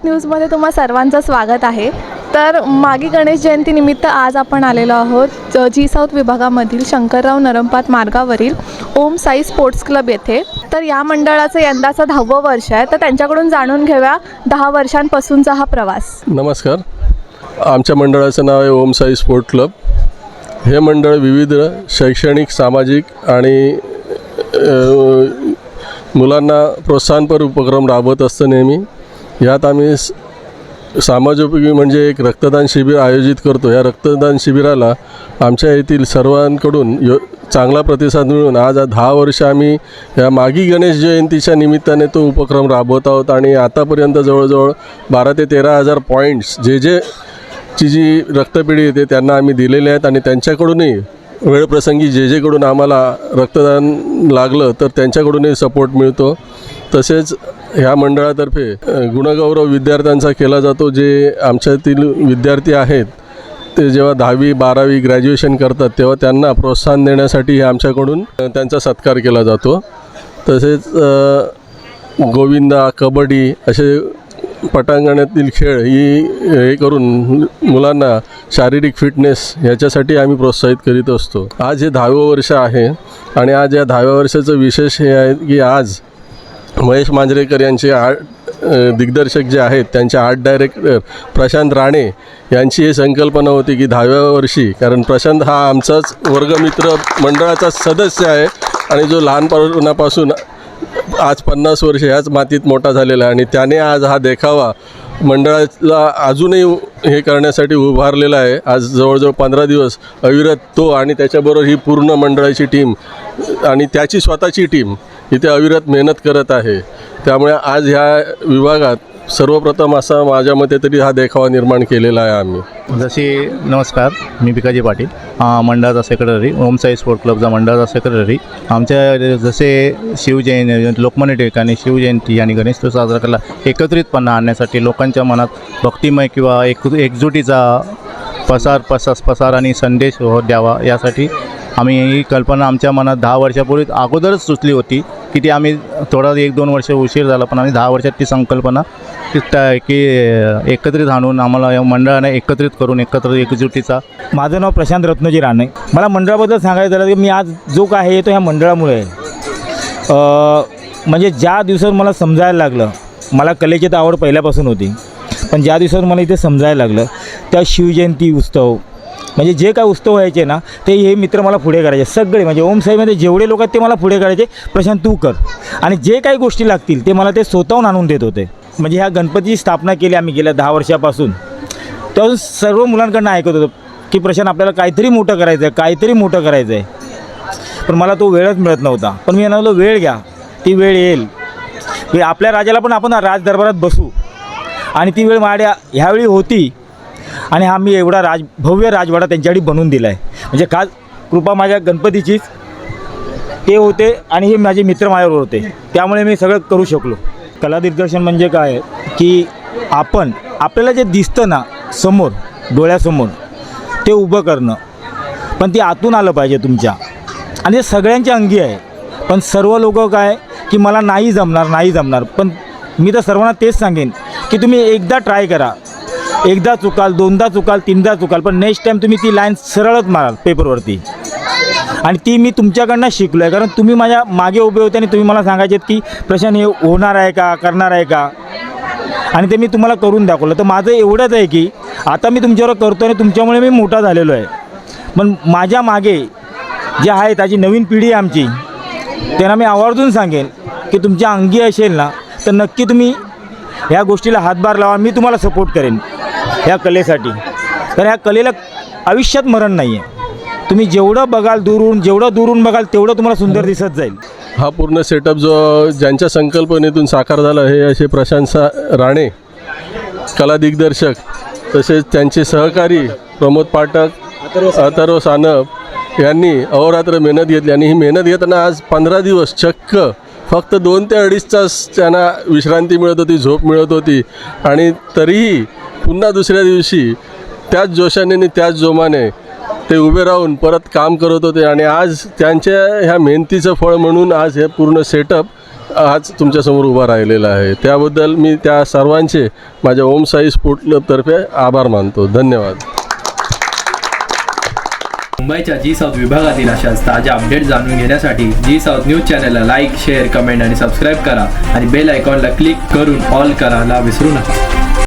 न्यूजमध्ये तुम्हा सर्वांचं स्वागत आहे. तर मागी गणेश जयंतीनिमित्त आज आपण आलेलो आहोत जी साऊथ विभागामधील शंकरराव नरमपात मार्गावरील ओम साई स्पोर्ट्स क्लब येथे. तर या मंडळाचं यंदाचं दहावं वर्ष आहे. तर त्यांच्याकडून जाणून घेऊया दहा वर्षांपासूनचा हा प्रवास. नमस्कार. आमच्या मंडळाचं नाव आहे ओम साई स्पोर्ट क्लब. हे मंडळ विविध शैक्षणिक सामाजिक आणि मुलांना प्रोत्साहनपर उपक्रम राबवत असतं नेहमी. यात आम्ही स- समाजोपयोगी म्हणजे एक रक्तदान शिबिर आयोजित करतो. या रक्तदान शिबिराला आमच्या येथील सर्वांकडून यो चांगला प्रतिसाद मिळून आज दहा वर्ष आम्ही या मागी गणेश जयंतीच्या निमित्ताने तो उपक्रम राबवत आहोत. आणि आतापर्यंत जवळजवळ बारा ते तेरा हजार पॉईंट्स जे जे ची जी रक्तपेढी येते त्यांना आम्ही दिलेले आहेत आणि त्यांच्याकडूनही वेळप्रसंगी जे जेकडून आम्हाला रक्तदान लागलं तर त्यांच्याकडूनही सपोर्ट मिळतो. तसेच ह्या मंडळातर्फे गुणगौरव विद्यार्थ्यांचा केला जातो जे आमच्यातील विद्यार्थी आहेत ते जेव्हा दहावी बारावी ग्रॅज्युएशन करतात तेव्हा त्यांना प्रोत्साहन देण्यासाठी आमच्याकडून त्यांचा सत्कार केला जातो. तसेच गोविंदा कबड्डी असे पटांगणातील खेळ ही हे करून मुलांना शारीरिक फिटनेस ह्याच्यासाठी आम्ही प्रोत्साहित करीत असतो. आज हे दहावं वर्ष आहे आणि आज या दहाव्या वर्षाचं विशेष हे आहे की आज महेश मांजरेकर यांचे आर्ट दिग्दर्शक जे आहेत त्यांचे आर्ट डायरेक्टर प्रशांत राणे यांची ही संकल्पना होती की दहाव्या वर्षी कारण प्रशांत हा आमचाच वर्गमित्र मंडळाचा सदस्य आहे आणि जो लहानपणापासून आज पन्नास वर्ष ह्याच मातीत मोठा झालेला आहे आणि त्याने आज हा देखावा मंडळाला अजूनही हे करण्यासाठी उभारलेला आहे. आज जवळजवळ पंधरा दिवस अविरत तो आणि त्याच्याबरोबर ही पूर्ण मंडळाची टीम आणि त्याची स्वतःची टीम इथे अविरत मेहनत करत आहे. त्यामुळे आज ह्या विभागात सर्वप्रथम असा माझ्या मते तरी हा देखावा निर्माण केलेला आहे आम्ही. जसे नमस्कार मी भिकाजी पाटील. मंडळाचा सेक्रेटरी ओम साई स्पोर्ट क्लबचा मंडळाचा सेक्रेटरी आमच्या जसे शिवजयंती लोकमान्य टिळक आणि शिवजयंती आणि गणेशोत्सव साजरा केला एकत्रितपणा आणण्यासाठी लोकांच्या मनात भक्तिमय किंवा एक एकजुटीचा पसार पसास पसार आणि संदेश हो द्यावा यासाठी आम्ही ही कल्पना आमच्या मनात दहा वर्षापूर्वी अगोदरच सुचली होती की ती आम्ही थोडा एक दोन वर्ष उशीर झाला पण आम्ही दहा वर्षात ती संकल्पना की की एकत्रित आणून आम्हाला या मंडळाने एकत्रित करून एकत्र एकजुटीचा. माझं नाव प्रशांत रत्नजी राणे. मला मंडळाबद्दल सांगायचं झालं की मी आज जो काय आहे तो ह्या मंडळामुळे आहे. म्हणजे ज्या दिवसात मला समजायला लागलं मला कलेची तर आवड पहिल्यापासून होती पण ज्या दिवसात मला इथे समजायला लागलं त्या शिवजयंती उत्सव म्हणजे जे काय उत्सव व्हायचे ना ते हे मित्र मला पुढे करायचे. सगळे म्हणजे ओमसाईमध्ये जेवढे लोक आहेत ते मला पुढे करायचे. प्रशांत तू कर. आणि जे काही गोष्टी लागतील ते मला ते स्वतःहून आणून देत होते. म्हणजे ह्या गणपतीची स्थापना केली आम्ही गेल्या दहा वर्षापासून. तर सर्व मुलांकडनं ऐकत होतो की प्रशांत आपल्याला काहीतरी मोठं करायचं आहे काहीतरी मोठं करायचं आहे पण मला तो वेळच मिळत नव्हता. पण मी म्हणालो वेळ घ्या. ती वेळ येईल. आपल्या राजाला पण आपण राजदरबारात बसू. आणि ती वेळ माझ्या ह्यावेळी होती. आणि हा मी एवढा राज भव्य राजवाडा त्यांच्यासाठी बनवून दिला आहे म्हणजे खास कृपा माझ्या गणपतीचीच ते होते आणि हे माझे मित्र माझ्यावर होते. त्यामुळे मी सगळं करू शकलो. कला दिग्दर्शन म्हणजे काय? की आपण आपल्याला जे दिसतं ना समोर डोळ्यासमोर ते उभं करणं. पण ते आतून आलं पाहिजे तुमच्या. आणि ते सगळ्यांच्या अंगी आहे. पण सर्व लोक काय? की मला नाही जमणार नाही जमणार. पण मी तर सर्वांना तेच सांगेन की तुम्ही एकदा ट्राय करा. एकदा चुकाल दोनदा चुकाल तीनदा चुकाल पण नेक्स्ट टाईम तुम्ही ती लाईन सरळच माराल पेपरवरती आणि ती मी तुमच्याकडनं शिकलो आहे कारण तुम्ही माझ्या मागे उभे होते आणि तुम्ही मला सांगायचे की प्रश्न हे होणार आहे का? करणार आहे का? आणि ते मी तुम्हाला करून दाखवलं. तर माझं एवढंच आहे की आता मी तुमच्यावर करतो आणि तुमच्यामुळे मी मोठा झालेलो आहे. पण माझ्या मागे जे आहे त्याची नवीन पिढी आहे आमची त्यांना मी आवर्जून सांगेन की तुमच्या अंगी असेल ना तर नक्की तुम्ही ह्या गोष्टीला हातभार लावा मी तुम्हाला सपोर्ट करेन. ह्या कलेसाठी. तर ह्या कलेला आयुष्यात मरण नाही आहे तुम्ही जेवढं बघाल दुरून जेवढं दुरून बघाल तेवढं तुम्हाला सुंदर दिसत जाईल. हा पूर्ण सेटअप जो ज्यांच्या संकल्पनेतून साकार झाला हे असे प्रशांत सा राणे कला दिग्दर्शक तसेच त्यांचे सहकारी प्रमोद पाठक अथर्व सानप यांनी अहोरात्र मेहनत घेतली. आणि ही मेहनत घेताना आज पंधरा दिवस चक्क फक्त दोन ते अडीच तास त्यांना विश्रांती मिळत होती झोप मिळत होती. आणि तरीही पुन्हा दुसऱ्या दिवशी त्याच जोशाने आणि त्याच जोमाने ते उभे राहून परत काम करत होते. आणि आज त्यांच्या ह्या मेहनतीचं फळ म्हणून आज हे पूर्ण सेटअप आज तुमच्यासमोर उभा राहिलेला आहे. त्याबद्दल मी त्या सर्वांचे माझ्या ओम साई स्पोर्ट आभार मानतो. धन्यवाद. मुंबईच्या जी साऊथ विभागातील अशाच ताज्या अपडेट जाणून घेण्यासाठी जी साऊथ न्यूज चॅनलला लाईक शेअर कमेंट आणि सबस्क्राईब करा आणि बेल आयकॉनला क्लिक करून ऑल करायला विसरू नका.